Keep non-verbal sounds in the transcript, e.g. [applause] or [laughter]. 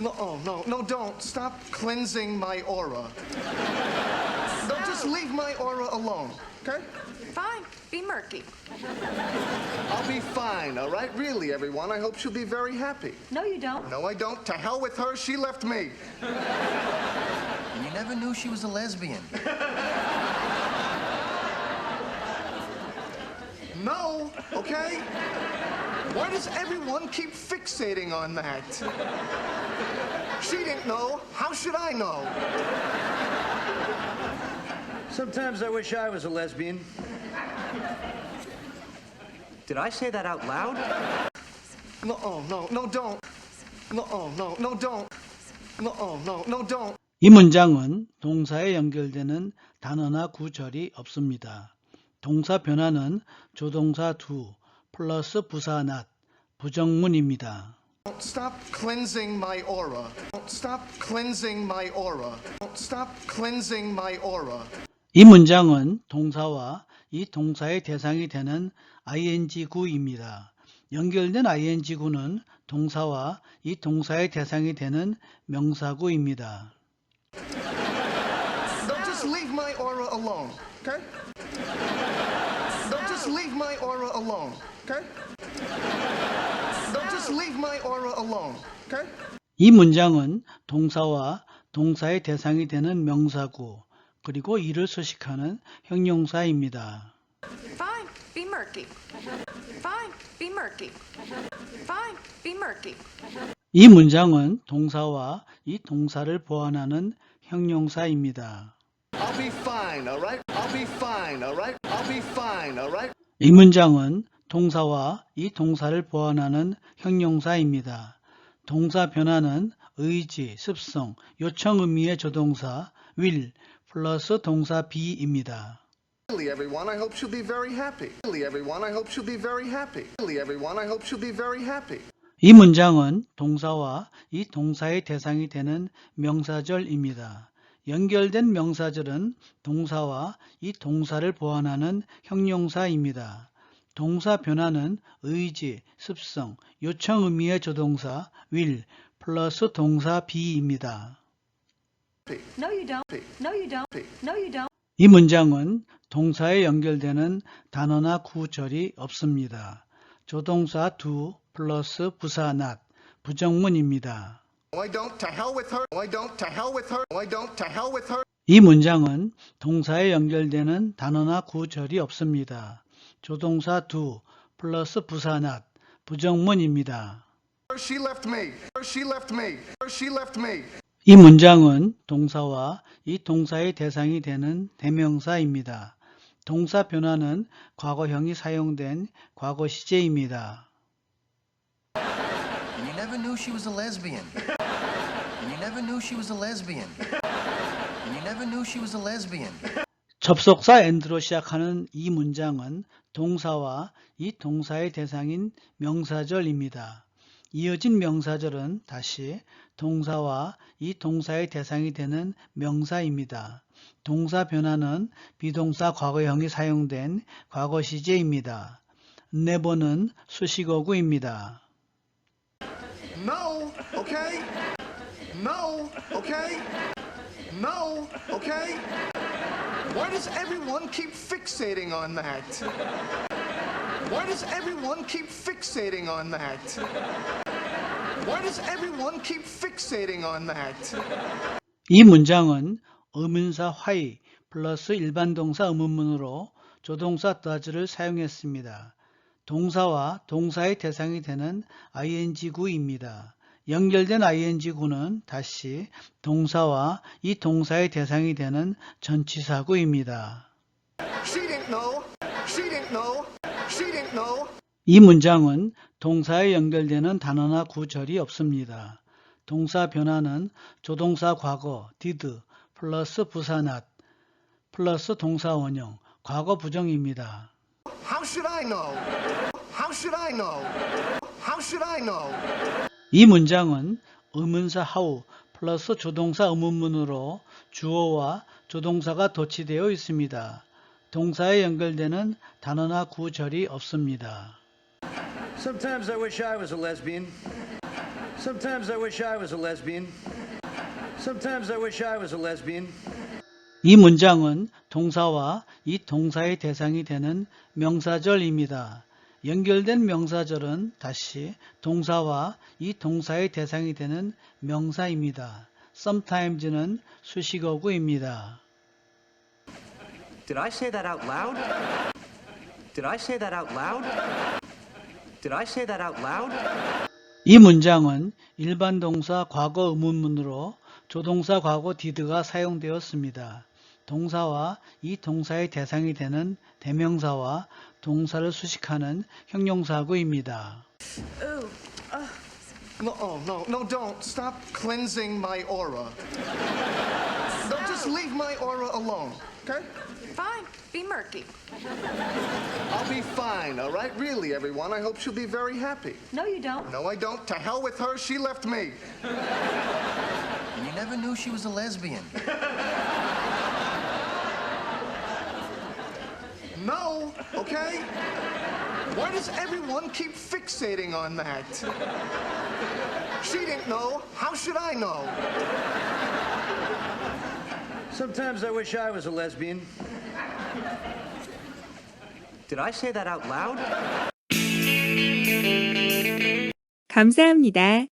No, oh, no, no, don't. Stop cleansing my aura. No, just leave my aura alone, okay? Fine, be murky. I'll be fine, all right? Really, everyone. I hope she'll be very happy. No, you don't. No, I don't. To hell with her. She left me. And you never knew she was a lesbian. No, okay? Why does everyone keep fixating on that? She didn't know. How should I know? Sometimes I wish I was a lesbian. Did I say that out loud? No, oh, no, no, don't. No, oh, no, no, don't. No, oh, no, no, don't. 이 문장은 동사에 연결되는 단어나 구절이 없습니다. 동사 변화는 조동사 두 플러스 부사 not 부정문입니다. Don't stop cleansing my aura. Don't stop cleansing my aura. Don't stop cleansing my aura. 이 문장은 동사와 이 동사의 대상이 되는 ing구입니다. 연결된 ing구는 동사와 이 동사의 대상이 되는 명사구입니다. No, just leave my aura alone, okay? No, just leave my aura alone, okay? No, just leave my aura alone, okay? 이 문장은 동사와 동사의 대상이 되는 명사구 그리고 이를 수식하는 형용사입니다. Fine, be murky. Fine, be murky. Fine, be murky. 이 문장은 동사와 이 동사를 보완하는 형용사입니다. I'll be fine, all right? I'll be fine, all right? I'll be fine, all right? 이 문장은 동사와 이 동사를 보완하는 형용사입니다. 동사 변화는 의지, 습성, 요청 의미의 조동사 will 플러스 동사 be입니다. Everyone, I hope she'll be very happy. Everyone, I hope she'll be very happy. Everyone, I hope she'll be very happy. 이 문장은 동사와 이 동사의 대상이 되는 명사절입니다. 연결된 명사절은 동사와 이 동사를 보완하는 형용사입니다. 동사 변화는 의지, 습성, 요청 의미의 조동사 will 플러스 동사 be입니다. No, you don't. No, you don't. No, you don't. 이 문장은 동사에 연결되는 단어나 구절이 없습니다. 조동사 do 플러스 부사 not 부정문입니다. 이 문장은 동사에 연결되는 단어나 구절이 없습니다. 조동사 do 플러스 부사 not 부정문입니다. She left me. She left me. She left me. 이 문장은 동사와 이 동사의 대상이 되는 대명사입니다. 동사 변화는 과거형이 사용된 과거 시제입니다. 접속사 and로 시작하는 이 문장은 동사와 이 동사의 대상인 명사절입니다. 이어진 명사절은 다시 동사와 이 동사의 대상이 되는 명사입니다. 동사 변화는 비동사 과거형이 사용된 과거 시제입니다. never는 수식어구입니다. No, okay? No, okay? No, okay? Why does everyone keep fixating on that? Why does everyone keep fixating on that? Why does everyone keep fixating on that? 이 문장은 의문사 why 플러스 일반 동사 의문문으로 조동사 does를 사용했습니다. 동사와 동사의 대상이 되는 ing구입니다. 연결된 ing구는 다시 동사와 이 동사의 대상이 되는 전치사구입니다. She didn't know. She didn't know. She didn't know. 이 문장은 동사에 연결되는 단어나 구절이 없습니다. 동사 변화는 조동사 과거 did 플러스 부사 not 플러스 동사 원형 과거 부정입니다. How should I know? How should I know? How should I know? 이 문장은 의문사 how 플러스 조동사 의문문으로 주어와 조동사가 도치되어 있습니다. 동사에 연결되는 단어나 구절이 없습니다. Sometimes I wish I was a lesbian. Sometimes I wish I was a lesbian. Sometimes I wish I was a lesbian. 이 문장은 동사와 이 동사의 대상이 되는 명사절입니다. 연결된 명사절은 다시 동사와 이 동사의 대상이 되는 명사입니다. sometimes는 수식어구입니다. Did I say that out loud? Did I say that out loud? Did I say that out loud? 이 문장은 일반 동사 과거 의문문으로 조동사 과거 did가 사용되었습니다. 동사와 이 동사의 대상이 되는 대명사와 동사를 수식하는 형용사구입니다. Ooh. No, oh, no, no, don't. Stop cleansing my aura. No, just leave my aura alone, okay? Fine. Be murky. I'll be fine, all right? Really, everyone. I hope she'll be very happy. No, you don't. No, I don't. To hell with her. She left me. And you never knew she was a lesbian. [laughs] No, okay? Why does everyone keep fixating on that? She didn't know. How should I know? Sometimes I wish I was a lesbian. Did I say that out loud? 감사합니다.